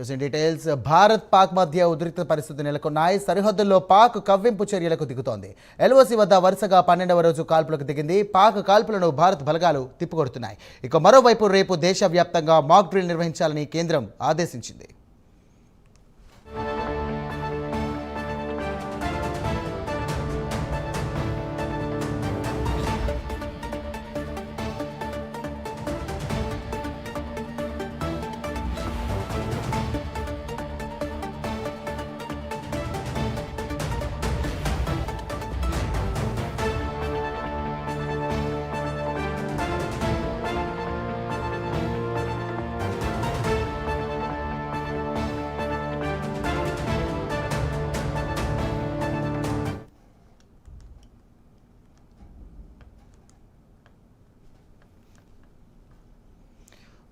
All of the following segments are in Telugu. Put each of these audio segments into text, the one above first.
న్యూస్ డీటెయిల్స్ భారత్ పాక్ మధ్య ఉద్రిక్త పరిస్థితి నెలకొన్నాయి. సరిహద్దుల్లో పాక్ కవ్వింపు చర్యలకు దిగుతోంది. ఎల్ఓసి వద్ద వరుసగా పన్నెండవ రోజు కాల్పులకు దిగింది. పాక్ కాల్పులను భారత్ బలగాలు తిప్పికొడుతున్నాయి. ఇక మరోవైపు రేపు దేశవ్యాప్తంగా మాక్ డ్రిల్ నిర్వహించాలని కేంద్రం ఆదేశించింది.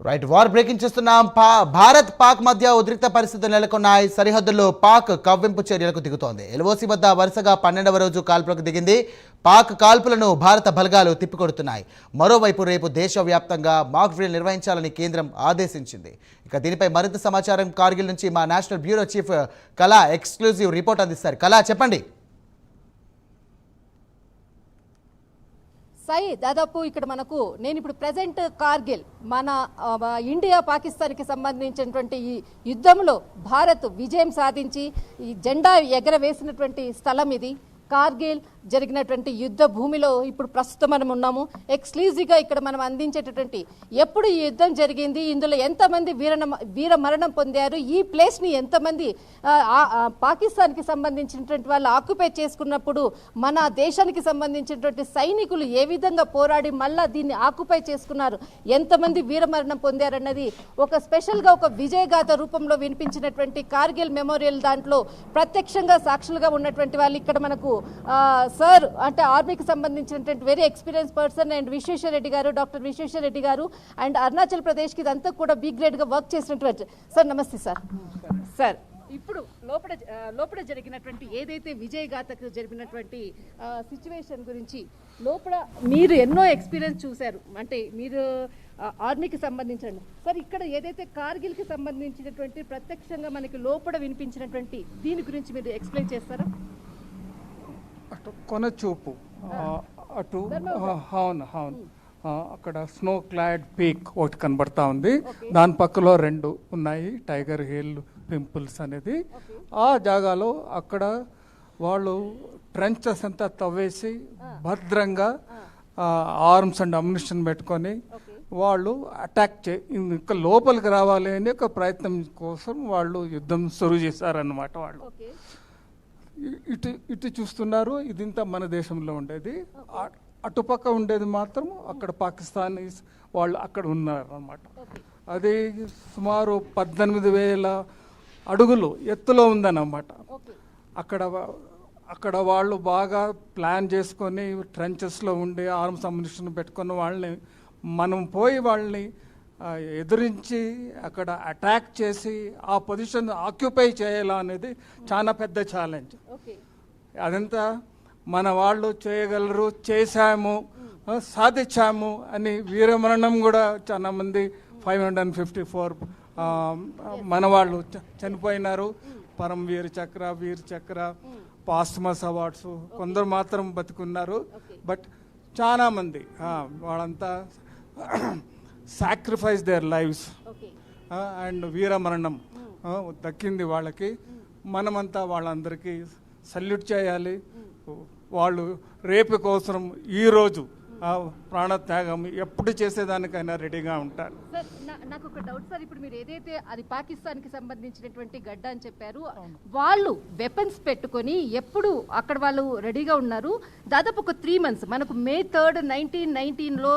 రైట్ వార్ బ్రేకింగ్ చేస్తున్నాం. పా భారత్ పాక్ మధ్య ఉద్రిక్త పరిస్థితులు నెలకొన్నాయి. సరిహద్దుల్లో పాక్ కవ్వింపు చర్యలకు దిగుతోంది. ఎల్ఓసి వద్ద వరుసగా పన్నెండవ రోజు కాల్పులకు దిగింది. పాక్ కాల్పులను భారత బలగాలు తిప్పికొడుతున్నాయి. మరోవైపు రేపు దేశవ్యాప్తంగా మాక్ డ్రిల్ నిర్వహించాలని కేంద్రం ఆదేశించింది. ఇక దీనిపై మరింత సమాచారం కార్గిల్ నుంచి మా national bureau chief Kala exclusive report అందిస్తారు. కళా చెప్పండి. సాయి దాదాపు ఇక్కడ మనకు నేను ఇప్పుడు ప్రజెంట్ కార్గిల్ మన ఇండియా పాకిస్తాన్కి సంబంధించినటువంటి ఈ యుద్ధంలో భారత్ విజయం సాధించి ఈ జెండా ఎగరవేసినటువంటి స్థలం ఇది. కార్గిల్ జరిగినటువంటి యుద్ధ భూమిలో ఇప్పుడు ప్రస్తుతం మనం ఉన్నాము. ఎక్స్క్లూజివ్గా ఇక్కడ మనం అందించేటటువంటి ఎప్పుడు ఈ యుద్ధం జరిగింది ఇందులో ఎంతమంది వీర వీర మరణం పొందారు ఈ ప్లేస్ని ఎంతమంది పాకిస్తాన్కి సంబంధించినటువంటి వాళ్ళు ఆక్యుపై చేసుకున్నప్పుడు మన దేశానికి సంబంధించినటువంటి సైనికులు ఏ విధంగా పోరాడి మళ్ళా దీన్ని ఆక్యుపై చేసుకున్నారు ఎంతమంది వీరమరణం పొందారన్నది ఒక స్పెషల్గా ఒక విజయగాథ రూపంలో వినిపించినటువంటి కార్గిల్ మెమోరియల్ దాంట్లో ప్రత్యక్షంగా సాక్షులుగా ఉన్నటువంటి వాళ్ళు ఇక్కడ మనకు సార్ అంటే ఆర్మీకి సంబంధించినటువంటి very experience person and Vishweshwar Reddy గారు డాక్టర్ విశ్వేశ్వర రెడ్డి గారు అండ్ అరుణాచల్ ప్రదేశ్కి ఇదంతా కూడా బిగ్ గ్రేడ్గా వర్క్ చేసినటువంటి సార్ నమస్తే సార్. సార్ ఇప్పుడు లోపల లోపల జరిగినటువంటి ఏదైతే విజయగాథకు జరిగినటువంటి సిచ్యువేషన్ గురించి లోపల మీరు ఎన్నో ఎక్స్పీరియన్స్ చూశారు. అంటే మీరు ఆర్మీకి సంబంధించండి సార్ ఇక్కడ ఏదైతే కార్గిల్కి సంబంధించినటువంటి ప్రత్యక్షంగా మనకి లోపల వినిపించినటువంటి దీని గురించి మీరు ఎక్స్ప్లెయిన్ చేస్తారా? అటు కొన చూపు. ఆ, అటు అవును అవును. అక్కడ స్నో క్లాడ్ పీక్ ఒకటి కనబడతా ఉంది. దాని పక్కలో రెండు ఉన్నాయి టైగర్ హిల్ పింపుల్స్ అనేది. ఆ జాగాలో అక్కడ వాళ్ళు ట్రెంచెస్ అంతా తవ్వేసి భద్రంగా ఆర్మ్స్ అండ్ అమ్యునిషన్ పెట్టుకొని వాళ్ళు అటాక్ చే ఇంకా లోపలికి రావాలి అని ఒక ప్రయత్నం కోసం వాళ్ళు యుద్ధం సురువు చేశారన్నమాట వాళ్ళు. ఇటు ఇటు చూస్తున్నారు. ఇదింతా మన దేశంలో ఉండేది. అటుపక్క ఉండేది మాత్రం అక్కడ పాకిస్తానీస్ వాళ్ళు అక్కడ ఉన్నారు అన్నమాట అది సుమారు పద్దెనిమిది వేల అడుగులు ఎత్తులో ఉందన్నమాట. అక్కడ అక్కడ వాళ్ళు బాగా ప్లాన్ చేసుకొని ట్రెంచెస్లో ఉండి ఆర్మ్స్ అమ్యునిషన్ పెట్టుకున్న వాళ్ళని మనం పోయి వాళ్ళని ఎదిరించి అక్కడ అటాక్ చేసి ఆ పొజిషన్ ఆక్యుపై చేయాలా అనేది చాలా పెద్ద ఛాలెంజ్. అదంతా మన వాళ్ళు చేయగలరు చేశాము సాధించాము అని వీరమరణం కూడా చాలా మంది five hundred and fifty four మన వాళ్ళు చనిపోయినారు. పరం వీర్ చక్ర వీర్ చక్ర పాస్మస్ అవార్డ్స్ కొందరు మాత్రం బతుకున్నారు. బట్ చాలా మంది వాళ్ళంతా సాక్రిఫైస్ దేర్ ఓకే అండ్ వీరమరణం ఆ, దక్కింది వాళ్ళకి. మనమంతా వాళ్ళందరికీ సల్యూట్ చేయాలి. వాళ్ళు రేపు కోసం ఈరోజు ప్రాణత్యాగం ఎప్పుడు చేసేదానికైనా రెడీగా ఉంటారు. నాకు ఒక డౌట్ సార్. ఇప్పుడు మీరు ఏదైతే అది పాకిస్తాన్కి సంబంధించినటువంటి గడ్డ అని చెప్పారు వాళ్ళు వెపన్స్ పెట్టుకొని ఎప్పుడు అక్కడ వాళ్ళు రెడీగా ఉన్నారు? దాదాపు ఒక త్రీ మంత్స్ మనకు మే థర్డ్ నైన్టీన్ నైన్టీన్లో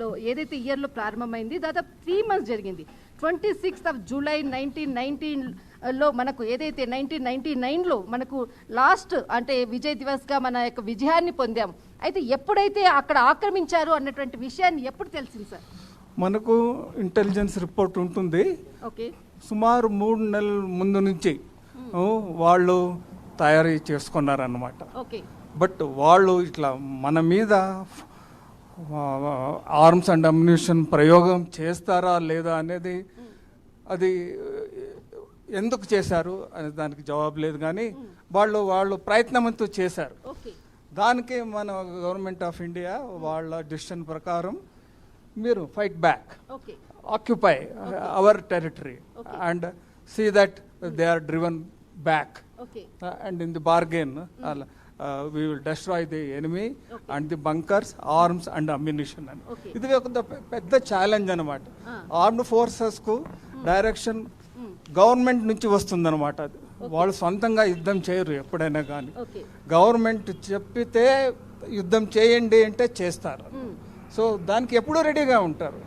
లో ఏదైతే ఇయర్లో ప్రారంభమైంది దాదాపు త్రీ మంత్స్ జరిగింది. Twenty sixth of July nineteen nineteen లో మనకు ఏదైతే నైన్టీన్ నైన్టీ నైన్లో మనకు లాస్ట్ అంటే విజయ్ దివస్గా మన యొక్క విజయాన్ని పొందాం అయితే ఎప్పుడైతే అక్కడ ఆక్రమించారు అన్నటువంటి విషయాన్ని ఎప్పుడు తెలిసింది సార్? మనకు ఇంటెలిజెన్స్ రిపోర్ట్ ఉంటుంది. ఓకే. సుమారు మూడు నెలల ముందు నుంచి ఆ, వాళ్ళు తయారీ చేసుకున్నారన్నమాట. ఓకే. బట్ వాళ్ళు ఇట్లా మన మీద ఆర్మ్స్ అండ్ అమ్యునిషన్ ప్రయోగం చేస్తారా లేదా అనేది అది ఎందుకు చేశారు అనే దానికి జవాబు లేదు కానీ వాళ్ళు వాళ్ళు ప్రయత్నమంతూ చేశారు. దానికి మన గవర్నమెంట్ ఆఫ్ ఇండియా వాళ్ళ డిసిషన్ ప్రకారం మీరు fight back. Occupy our territory and see that they are driven back. And in the bargain we will destroy the enemy and the bunkers arms and ammunition అని. ఇది ఒక పెద్ద- పెద్ద ఛాలెంజ్ అనమాట ఆర్మ్డ్ ఫోర్సెస్కు డైరెక్షన్ గవర్నమెంట్ నుంచి వస్తుందన్నమాట అది. వాళ్ళు సొంతంగా యుద్ధం చేయరు ఎప్పుడైనా కానీ గవర్నమెంట్ చెప్పితే యుద్ధం చేయండి అంటే చేస్తారు. సో దానికి ఎప్పుడూ రెడీగా ఉంటారు.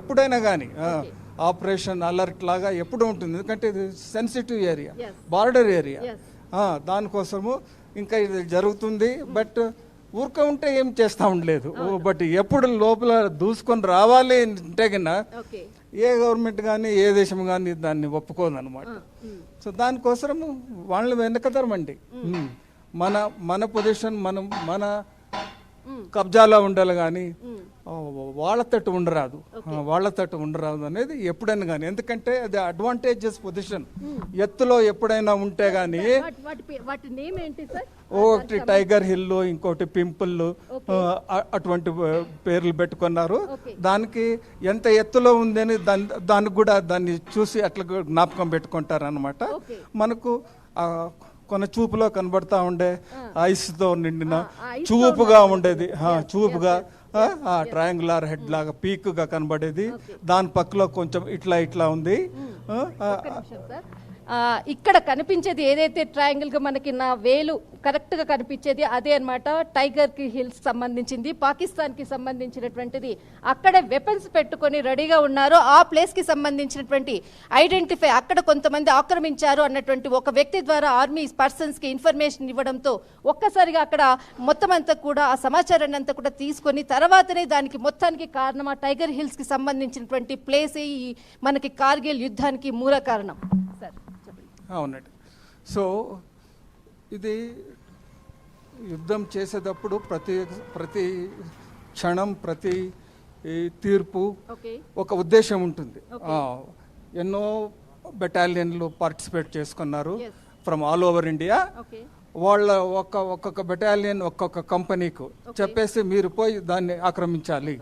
ఎప్పుడైనా కానీ ఆపరేషన్ అలర్ట్ లాగా ఎప్పుడు ఉంటుంది. ఎందుకంటే ఇది సెన్సిటివ్ ఏరియా. Border area. దానికోసము ఇంకా ఇది జరుగుతుంది. బట్ ఊరిక ఉంటే ఏం చేస్తా ఉండలేదు. బట్ ఎప్పుడు లోపల దూసుకొని రావాలి అంటే కన్నా ఏ గవర్నమెంట్ కానీ ఏ దేశం కానీ దాన్ని ఒప్పుకోదన్నమాట. సో దానికోసం వాళ్ళు వెనకతరమండి ఉమ్. మన మన పొజిషన్ మనం మన కబ్జాలో ఉండాలి కానీ వాళ్ళ తట్టు ఉండరాదు. వాళ్ళ తట్టు ఉండరాదు అనేది ఎప్పుడైనా కానీ. ఎందుకంటే అది అడ్వాంటేజెస్ పొజిషన్ ఎత్తులో ఎప్పుడైనా ఉంటే కానీ ఒకటి టైగర్ హిల్ ఇంకోటి పింపుల్ అటువంటి పేర్లు పెట్టుకున్నారు. దానికి ఎంత ఎత్తులో ఉందని దాని దానికి కూడా దాన్ని చూసి అట్లా జ్ఞాపకం పెట్టుకుంటారు అనమాట. మనకు కొన చూపులో కనబడతా ఉండే ఐస్తో నిండిన చూపుగా ఉండేది. ఆ, చూపుగా ట్రయాంగులర్ హెడ్ లాగా పీక్గా కనబడేది దాని పక్కలో కొంచెం ఇట్లా ఇట్లా ఉంది. ఇక్కడ కనిపించేది ఏదైతే ట్రయాంగిల్గా మనకి నా వేలు కరెక్ట్గా కనిపించేది అదే అన్నమాట టైగర్కి హిల్స్ సంబంధించింది పాకిస్తాన్కి సంబంధించినటువంటిది. అక్కడే వెపన్స్ పెట్టుకొని రెడీగా ఉన్నారు ఆ ప్లేస్కి సంబంధించినటువంటి ఐడెంటిఫై అక్కడ కొంతమంది ఆక్రమించారు అన్నటువంటి ఒక వ్యక్తి ద్వారా ఆర్మీ పర్సన్స్కి ఇన్ఫర్మేషన్ ఇవ్వడంతో ఒక్కసారిగా అక్కడ మొత్తం అంతా కూడా ఆ సమాచారాన్ని అంతా కూడా తీసుకొని తర్వాతనే దానికి మొత్తానికి కారణం ఆ టైగర్ హిల్స్కి సంబంధించినటువంటి ప్లేస్ ఈ మనకి కార్గిల్ యుద్ధానికి మూల కారణం. అవునండి సో ఇది యుద్ధం చేసేటప్పుడు ప్రతి ప్రతి క్షణం ప్రతి తీర్పు ఒక ఉద్దేశం ఉంటుంది. ఎన్నో బెటాలియన్లు పార్టిసిపేట్ చేసుకున్నారు. ఫ్రమ్ ఆల్ ఓవర్ ఇండియా వాళ్ళ ఒక్క ఒక్కొక్క బెటాలియన్ ఒక్కొక్క కంపెనీకు చెప్పేసి మీరు పోయి దాన్ని ఆక్రమించాలి.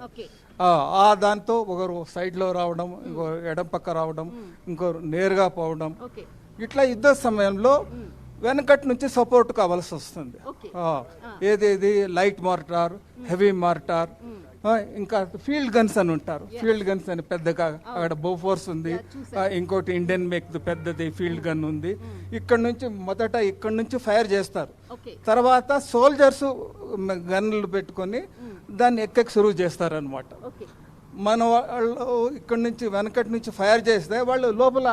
ఆ, దాంతో ఒకరు సైడ్లో రావడం ఇంకో ఎడం పక్క రావడం ఇంకోరు నేరుగా పోవడం. ఇట్లా యుద్ధ సమయంలో వెనకటి నుంచి సపోర్ట్ కావాల్సి వస్తుంది. ఏదేది? లైట్ మార్టార్ హెవీ మార్టార్ ఇంకా ఫీల్డ్ గన్స్ అని ఉంటారు. ఫీల్డ్ గన్స్ అని పెద్దగా అక్కడ బోఫోర్స్ ఉంది. ఇంకోటి ఇండియన్ మేక్ పెద్దది ఫీల్డ్ గన్ ఉంది. ఇక్కడ నుంచి మొదట ఇక్కడ నుంచి ఫైర్ చేస్తారు. తర్వాత సోల్జర్స్ గన్లు పెట్టుకొని దాన్ని ఎక్కకి సురువు చేస్తారు అనమాట ఓకే మన వాళ్ళు ఇక్కడ నుంచి వెనకటి నుంచి ఫైర్ చేస్తే వాళ్ళు లోపల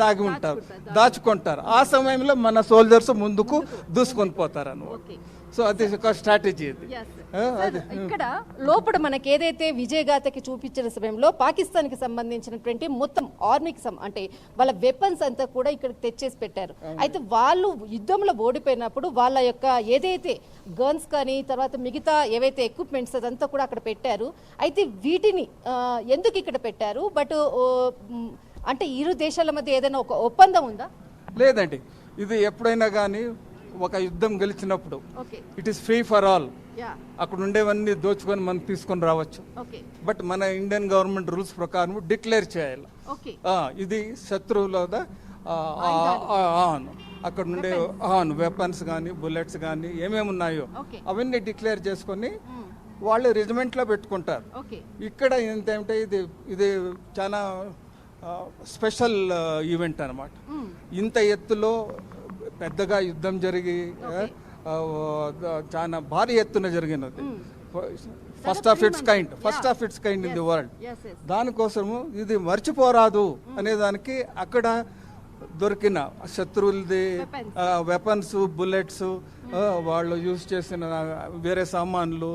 దాగి ఉంటారు. దాచుకుంటారు ఆ సమయంలో మన సోల్జర్స్ ముందుకు దూసుకొని పోతారు అన్నమాట ఓకే. సో అది ఒక స్ట్రాటజీ ఇది. ఇక్కడ లోపల మనకి ఏదైతే విజయగాథకి చూపించిన సమయంలో పాకిస్తాన్కి సంబంధించినటువంటి మొత్తం ఆర్మీకి అంటే వాళ్ళ వెపన్స్ అంతా కూడా ఇక్కడికి తెచ్చేసి పెట్టారు. అయితే వాళ్ళు యుద్ధంలో ఓడిపోయినప్పుడు వాళ్ళ యొక్క ఏదైతే గన్స్ కానీ తర్వాత మిగతా ఏవైతే ఎక్విప్మెంట్స్ అదంతా కూడా అక్కడ పెట్టారు. అయితే వీటిని ఎందుకు ఇక్కడ పెట్టారు? బట్ అంటే ఇరు దేశాల మధ్య ఏదైనా ఒక ఒప్పందం ఉందా? లేదండి. ఇది ఎప్పుడైనా కానీ ఒక యుద్ధం గెలిచినప్పుడు it is free for all. అక్కడ ఉండేవన్నీ దోచుకొని మనం తీసుకొని రావచ్చు. బట్ మన ఇండియన్ గవర్నమెంట్ రూల్స్ ప్రకారం డిక్లేర్ చేయాలి. ఇది శత్రువుల అక్కడ నుండే వెపన్స్ కానీ బుల్లెట్స్ కానీ ఏమేమి ఉన్నాయో. అవన్నీ డిక్లేర్ చేసుకొని వాళ్ళు రెజిమెంట్లో పెట్టుకుంటారు. ఇక్కడ ఏంటంటే ఇది ఇది చాలా స్పెషల్ ఈవెంట్ అనమాట ఇంత ఎత్తులో పెద్దగా యుద్ధం జరిగి చాలా భారీ ఎత్తున జరిగినది. First of its kind first of its kind in the world దానికోసము ఇది మర్చిపోరాదు అనే దానికి అక్కడ దొరికిన శత్రువులది. వెపన్స్ బుల్లెట్స్ వాళ్ళు యూజ్ చేసిన వేరే సామాన్లు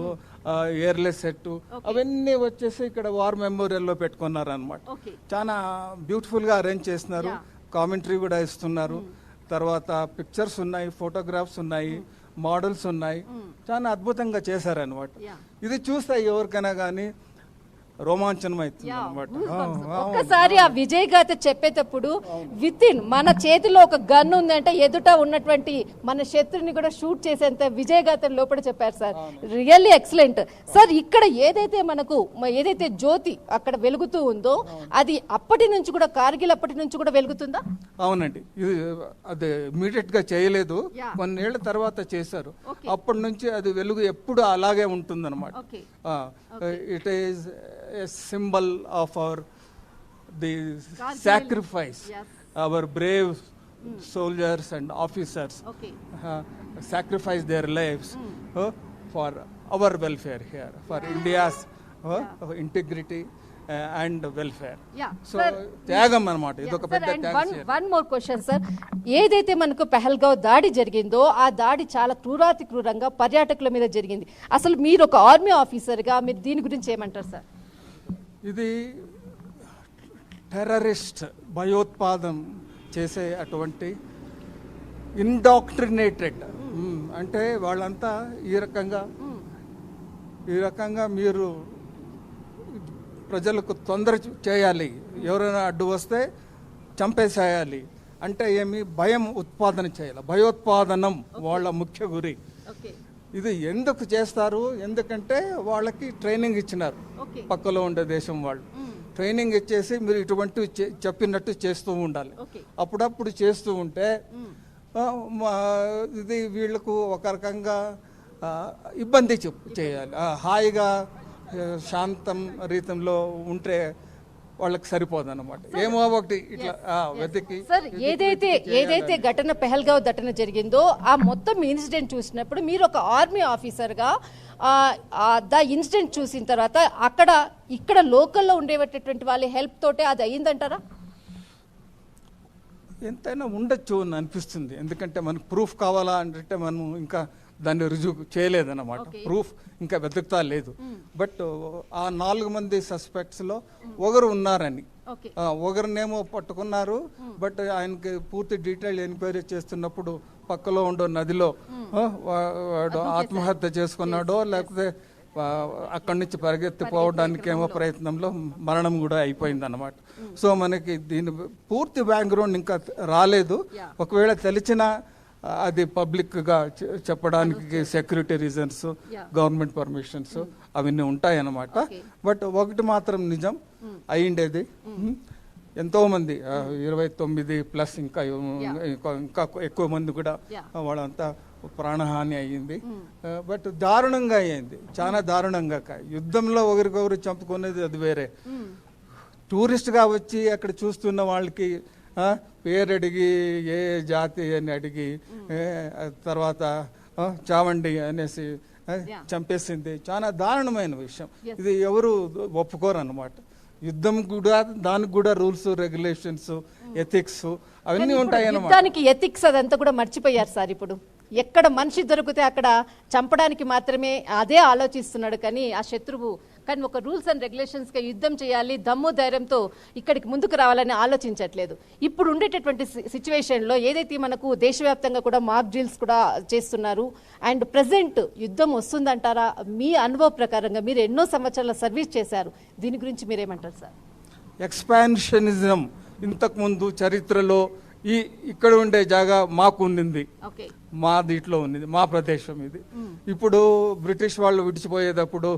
ఎయిర్లెస్ సెట్ అవన్నీ వచ్చేసి ఇక్కడ వార్ మెమోరియల్లో పెట్టుకున్నారు అనమాట చాలా బ్యూటిఫుల్గా అరేంజ్ చేస్తున్నారు కామెంటరీ కూడా ఇస్తున్నారు. తర్వాత పిక్చర్స్ ఉన్నాయి ఫోటోగ్రాఫ్స్ ఉన్నాయి మోడల్స్ ఉన్నాయి. చాలా అద్భుతంగా చేశారనమాట. ఇది చూస్తే ఎవరికైనా కానీ రోమాంచనం అవుతుంది యా, అనమాట goosebumps. ఒక్కసారి ఆ విజయ్ గాథ చెప్పేటప్పుడు విత్ ఇన్ మన చేతిలో ఒక గన్ ఉందంటే ఎదుట ఉన్నటువంటి మన శత్రుని కూడా షూట్ చేసేంత విజయ్ గాథ లోపల చెప్పారు సార్. Really excellent. సార్ ఇక్కడ ఏదైతే మనకు ఏదైతే జ్యోతి అక్కడ వెలుగుతూ ఉందో అది అప్పటి నుంచి కూడా కార్గిల్ అప్పటి నుంచి కూడా వెలుగుతుందా? అవునండి. ఇది అది ఇమీడియట్గా చేయలేదు. కొన్నేళ్ళ తర్వాత చేశారు. అప్పటి నుంచి అది వెలుగు ఎప్పుడు అలాగే ఉంటుందన్నమాట. It is symbol of our the Kargil. Sacrifice Yes. Our brave soldiers and officers okay sacrifice their lives uh, for our welfare here, for India's uh, integrity uh, and welfare. Yeah, so. త్యాగం అనమాట ఇది ఒక పెద్ద వన్ మోర్ క్వశ్చన్ సార్ ఏదైతే మనకు పెహల్గావ్ దాడి జరిగిందో ఆ దాడి చాలా క్రూరాతి క్రూరంగా పర్యాటకుల మీద జరిగింది. అసలు మీరు ఒక ఆర్మీ ఆఫీసర్గా మీరు దీని గురించి ఏమంటారు సార్ ఇది టెర్రరిస్ట్ భయోత్పాదం చేసే అటువంటి ఇండాక్ట్రినేటెడ్ అంటే వాళ్ళంతా ఈ రకంగా ఈ రకంగా మీరు ప్రజలకు తొందర చేయాలి. ఎవరైనా అడ్డు వస్తే చంపేసేయాలి. అంటే ఏమి భయం ఉత్పాదన చేయాలి. భయోత్పాదనం వాళ్ళ ముఖ్య గురి. ఇది ఎందుకు చేస్తారు? ఎందుకంటే వాళ్ళకి ట్రైనింగ్ ఇచ్చినారు. పక్కలో ఉండే దేశం వాళ్ళు. ట్రైనింగ్ ఇచ్చేసి మీరు ఇటువంటి చెప్పినట్టు చేస్తూ ఉండాలి. అప్పుడప్పుడు చేస్తూ ఉంటే ఇది వీళ్ళకు ఒక రకంగా ఇబ్బంది చేయాలి. హాయిగా శాంతం రీతంలో ఉంటే వాళ్ళకి సరిపోదు అనమాట ఏమో ఒకటి ఇట్లా వెతికి. సార్ ఏదైతే ఏదైతే ఘటన పెహల్గావ్ ఘటన జరిగిందో ఆ మొత్తం ఇన్సిడెంట్ చూసినప్పుడు మీరు ఒక ఆర్మీ ఆఫీసర్గా ద ఇన్సిడెంట్ చూసిన తర్వాత అక్కడ ఇక్కడ లోకల్లో ఉండేటటువంటి వాళ్ళ హెల్ప్ తోటే అది అయ్యిందంటారా? ఎంతైనా ఉండొచ్చు అని అనిపిస్తుంది. ఎందుకంటే మనకు ప్రూఫ్ కావాలా అంటే మనం ఇంకా దాన్ని రుజువు చేయలేదన్నమాట. ప్రూఫ్ ఇంకా వెతుకుతా లేదు. బట్ ఆ నాలుగు మంది సస్పెక్ట్స్లో ఒకరు ఉన్నారని. ఒకరినేమో పట్టుకున్నారు. బట్ ఆయనకి పూర్తి డీటెయిల్ ఎంక్వైరీ చేస్తున్నప్పుడు పక్కలో ఉండే నదిలో వా- వాడు ఆత్మహత్య చేసుకున్నాడో లేకపోతే అక్కడి నుంచి పరిగెత్తిపోవడానికి ఏమో ప్రయత్నంలో మరణం కూడా అయిపోయింది అనమాట సో మనకి దీని పూర్తి బ్యాక్గ్రౌండ్ ఇంకా రాలేదు. ఒకవేళ తెలిసిన అది పబ్లిక్గా చె- చెప్పడానికి సెక్యూరిటీ రీజన్స్. గవర్నమెంట్ పర్మిషన్స్ అవన్నీ ఉంటాయి అన్నమాట Okay. బట్ ఒకటి మాత్రం నిజం అయ్యిండేది. ఎంతో మంది ఇరవై తొమ్మిది ప్లస్ ఇంకా ఇంకా- ఎక్కువ మంది కూడా వాళ్ళంతా ప్రాణహాని అయ్యింది. బట్ దారుణంగా అయ్యింది. చాలా దారుణంగా కా- యుద్ధంలో ఒకరికొకరు చంపుకునేది అది వేరే. టూరిస్ట్గా వచ్చి అక్కడ చూస్తున్న వాళ్ళకి పేరు అడిగి ఏ జాతి అని అడిగి తర్వాత చావండి అనేసి. చంపేసింది. చాలా దారుణమైన విషయం. ఇది ఎవరు ఒప్పుకోరు అనమాట యుద్ధం కూడా దానికి కూడా రూల్స్ రెగ్యులేషన్స్ ఎథిక్స్ అవన్నీ ఉంటాయి యుద్ధానికి ఎథిక్స్ అదంతా కూడా మర్చిపోయారు సార్ ఇప్పుడు. ఎక్కడ మనిషి దొరికితే అక్కడ చంపడానికి మాత్రమే అదే ఆలోచిస్తున్నాడు కానీ ఆ శత్రువు కానీ ఒక రూల్స్ అండ్ రెగ్యులేషన్స్గా యుద్ధం చేయాలి దమ్ము ధైర్యంతో ఇక్కడికి ముందుకు రావాలని ఆలోచించట్లేదు. ఇప్పుడు ఉండేటటువంటి సిచ్యువేషన్లో ఏదైతే మనకు దేశవ్యాప్తంగా కూడా మాక్ డ్రిల్స్ కూడా చేస్తున్నారు అండ్ ప్రజెంట్ యుద్ధం వస్తుందంటారా? మీ అనుభవ ప్రకారంగా మీరు ఎన్నో సంవత్సరాల సర్వీస్ చేశారు. దీని గురించి మీరేమంటారు సార్? ఎక్స్పాన్షనిజం ఇంతకుముందు చరిత్రలో ఈ ఇక్కడ ఉండే జాగా మాకు ఉండింది. ఓకే మా దీంట్లో ఉంది మా ప్రదేశం ఇది. ఇప్పుడు బ్రిటిష్ వాళ్ళు విడిచిపోయేటప్పుడు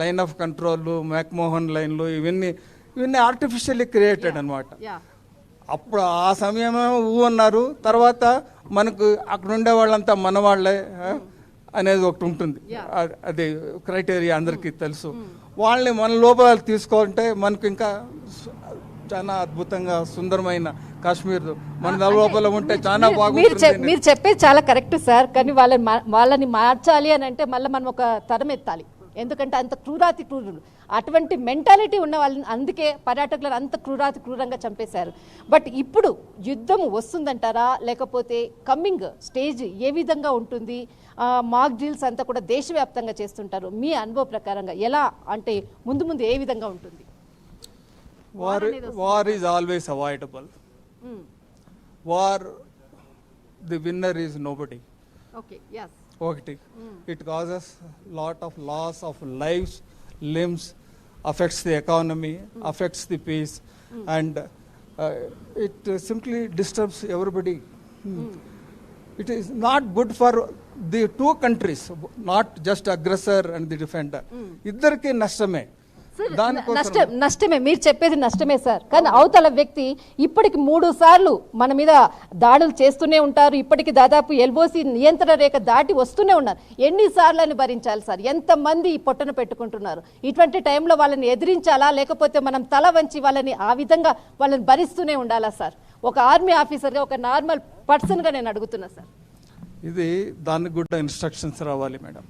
లైన్ ఆఫ్ కంట్రోల్ మ్యాక్మోహన్ లైన్లు ఇవన్నీ ఇవన్నీ ఆర్టిఫిషియల్లీ క్రియేటెడ్ అన్నమాట. యా అప్పుడు ఆ సమయమే ఊ అన్నారు. తర్వాత మనకు అక్కడ ఉండే వాళ్ళంతా మన వాళ్ళే అనేది ఒకటి ఉంటుంది. అది క్రైటీరియా అందరికీ తెలుసు. వాళ్ళని మన లోపల తీసుకుంటే మనకు ఇంకా చాలా అద్భుతంగా సుందరమైన కాశ్మీర్ మన లోపల ఉంటే చాలా బాగుంటుంది మీరు చెప్పేది చాలా కరెక్ట్ సార్ కానీ వాళ్ళని వాళ్ళని మార్చాలి అని అంటే మళ్ళీ మనం ఒక తరం ఎత్తాలి. ఎందుకంటే అంత క్రూరాతి క్రూరులు. అటువంటి మెంటాలిటీ ఉన్న వాళ్ళని అందుకే పర్యాటకులను అంత క్రూరాతి క్రూరంగా చంపేశారు. బట్ ఇప్పుడు యుద్ధం వస్తుందంటారా? లేకపోతే కమ్మింగ్ స్టేజ్ ఏ విధంగా ఉంటుంది? మాక్ డ్రిల్స్ అంతా కూడా దేశవ్యాప్తంగా చేస్తుంటారు. మీ అనుభవ ప్రకారంగా ఎలా? అంటే ముందు ముందు ఏ విధంగా ఉంటుంది? War war is always avoidable war the winner is nobody okay yes ఒకటి it causes lot of loss of lives limbs affects the economy, affects the peace, and uh, it uh, simply disturbs everybody. Hmm. It is not good for the two countries, not just aggressor and the defender. ఇద్దరికి నష్టమే దానికోసం నష్టం నష్టమే మీరు చెప్పేది నష్టమే సార్. కానీ అవతల వ్యక్తి ఇప్పటికి మూడు సార్లు మన మీద దాడులు చేస్తూనే ఉంటారు. ఇప్పటికి దాదాపు ఎల్బోసి నియంత్రణ రేఖ దాటి వస్తూనే ఉన్నారు. ఎన్నిసార్లు అని భరించాలి సార్? ఎంతమంది ఈ పొట్టను పెట్టుకుంటున్నారు? ఇటువంటి టైంలో వాళ్ళని ఎదిరించాలా? లేకపోతే మనం తల వంచి వాళ్ళని ఆ విధంగా వాళ్ళని భరిస్తూనే ఉండాలా సార్? ఒక ఆర్మీ ఆఫీసర్గా ఒక నార్మల్ పర్సన్గా నేను అడుగుతున్నా సార్. ఇది దానికి కూడా ఇన్స్ట్రక్షన్స్ రావాలి మేడం.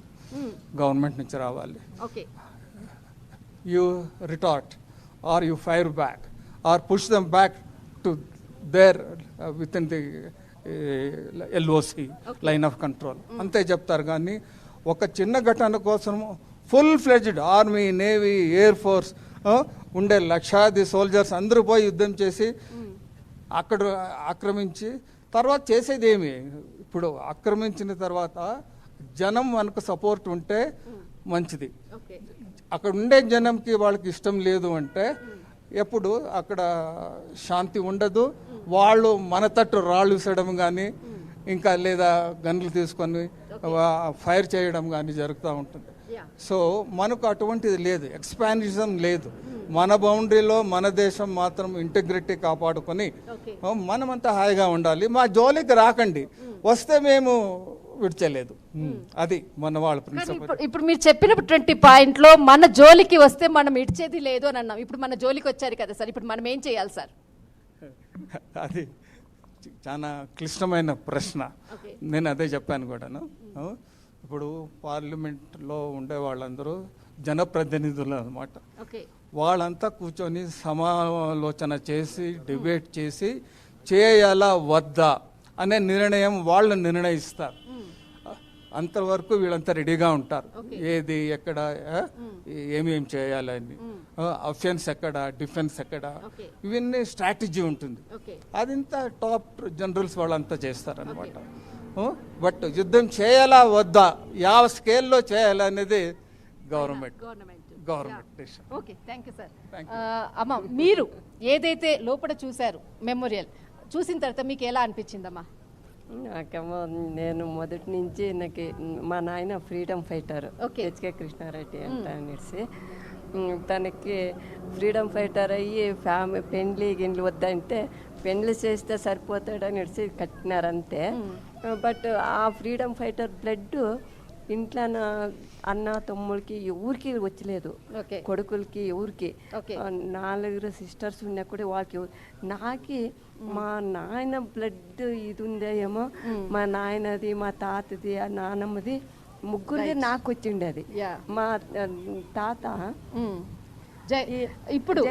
గవర్నమెంట్ నుంచి రావాలి. Okay. You retort or you fire back or push them back to their uh, within the uh, LOC line of control అంతే చెప్తారు కానీ ఒక చిన్న ఘటన కోసం full fledged army navy air force ఉండే లక్షాది సోల్జర్స్ అందరూ పోయి యుద్ధం చేసి అక్కడ ఆక్రమించి తర్వాత చేసేది ఏమి ఇప్పుడు ఆక్రమించిన తర్వాత జనం మనకు సపోర్ట్ ఉంటే మంచిది. ఓకే అక్కడ ఉండే జనంకి వాళ్ళకి ఇష్టం లేదు అంటే ఎప్పుడు అక్కడ శాంతి ఉండదు. వాళ్ళు మన తట్టు రాళ్ళు విసడం కానీ ఇంకా లేదా గన్లు తీసుకొని ఫైర్ చేయడం కానీ జరుగుతూ ఉంటుంది. సో మనకు అటువంటిది లేదు. ఎక్స్పాన్షన్ లేదు. మన బౌండరీలో మన దేశం మాత్రం ఇంటిగ్రిటీ కాపాడుకొని మనమంతా హాయిగా ఉండాలి. మా జోలికి రాకండి. వస్తే మేము విడిచలేదు. అది మన వాళ్ళ ప్రిన్సిపల్ ఇప్పుడు మీరు చెప్పినటువంటి పాయింట్లో మన జోలికి వస్తే మనం ఇడ్చేది లేదు అని అన్నాం. ఇప్పుడు మన జోలికి వచ్చారు కదా సార్ ఇప్పుడు మనం ఏం చేయాలి సార్? అది చాలా క్లిష్టమైన ప్రశ్న. నేను అదే చెప్పాను కూడాను. ఇప్పుడు పార్లమెంట్లో ఉండే వాళ్ళందరూ జనప్రతినిధులు అనమాట వాళ్ళంతా కూర్చొని సమాలోచన చేసి డిబేట్ చేసి చేయాలా వద్దా? అనే నిర్ణయం వాళ్ళు నిర్ణయిస్తారు. అంతవరకు వీళ్ళంతా రెడీగా ఉంటారు. ఏది ఎక్కడ ఆ, ఏమేం చేయాలని అఫెన్స్ ఎక్కడ డిఫెన్స్ ఎక్కడ. ఇవన్నీ స్ట్రాటజీ ఉంటుంది. అదంతా టాప్ జనరల్స్ వాళ్ళంతా చేస్తారనమాట బట్ యుద్ధం చేయాలా వద్దా? ಯಾವ స్కేల్లో చేయాలా అనేది government. Government. Okay thank you sir అమ్మ మీరు ఏదైతే లోపల చూశారు మెమోరియల్ చూసిన తర్వాత మీకు ఎలా అనిపించిందమ్మా? నాకేమో నేను మొదటి నుంచి నాకు మా నాయన ఫ్రీడమ్ ఫైటర్. హెచ్కే కృష్ణారెడ్డి అంట అనేసి. తనకి ఫ్రీడమ్ ఫైటర్ అయ్యి ఫ్యామిలీ పెండ్లి గిన్నెలు వద్దంటే పెండ్లి చేస్తే సరిపోతాడు అనేసి కట్టినారంతే. బట్ ఆ ఫ్రీడమ్ ఫైటర్ బ్లడ్ ఇంట్లో అన్న తమ్ముడికి ఎవరికి వచ్చలేదు. కొడుకులకి ఎవరికి. నలుగురు సిస్టర్స్ ఉన్నా కూడా వాళ్ళకి నాకి మా నాయన బ్లడ్ ఇది ఉందేమో మా నాయనది మా తాతది ఆ నానమ్మది ముగ్గురికి నాకు వచ్చిండేది. మా తాత ఇప్పుడు.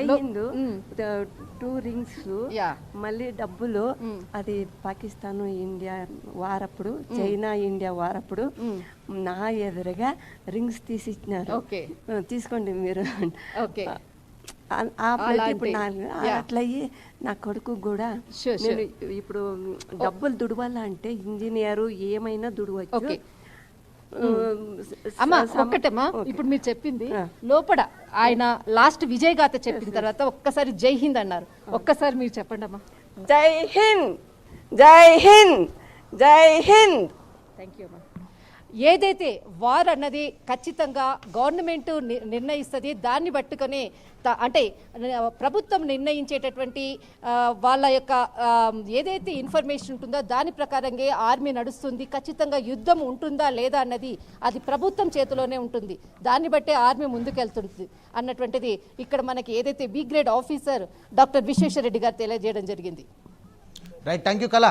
Two rings. మళ్ళీ డబ్బులు అది పాకిస్తాన్ ఇండియా వారప్పుడు చైనా ఇండియా వారప్పుడు నా ఎదురుగా రింగ్స్ తీసి ఇచ్చినారు తీసుకోండి మీరు. ఇప్పుడు నా- కొడుకు కూడా నేను ఇప్పుడు డబ్బులు దుడవాలంటే ఇంజనీరు ఏమైనా దుడవచ్చు. అమ్మా ఒక్కటమ్మా. ఇప్పుడు మీరు చెప్పింది. లోపల ఆయన లాస్ట్ విజయ్ గాథ చెప్పిన తర్వాత ఒక్కసారి జై హింద్ అన్నారు. ఒక్కసారి మీరు చెప్పండి అమ్మా. జై హింద్ జై హింద్ జై హింద్. థ్యాంక్ యూ అమ్మా. ఏదైతే వార్ అన్నది ఖచ్చితంగా గవర్నమెంట్ ని- నిర్ణయిస్తుంది దాన్ని పట్టుకొని అంటే ప్రభుత్వం నిర్ణయించేటటువంటి వాళ్ళ యొక్క ఏదైతే ఇన్ఫర్మేషన్ ఉంటుందో దాని ప్రకారంగా ఆర్మీ నడుస్తుంది ఖచ్చితంగా యుద్ధం ఉంటుందా లేదా అన్నది అది ప్రభుత్వం చేతిలోనే ఉంటుంది. దాన్ని బట్టే ఆర్మీ ముందుకెళ్తుంది అన్నటువంటిది ఇక్కడ మనకి ఏదైతే B grade officer doctor Vishweshwar Reddy గారు తెలియజేయడం జరిగింది. రైట్ థ్యాంక్ యూ కళ.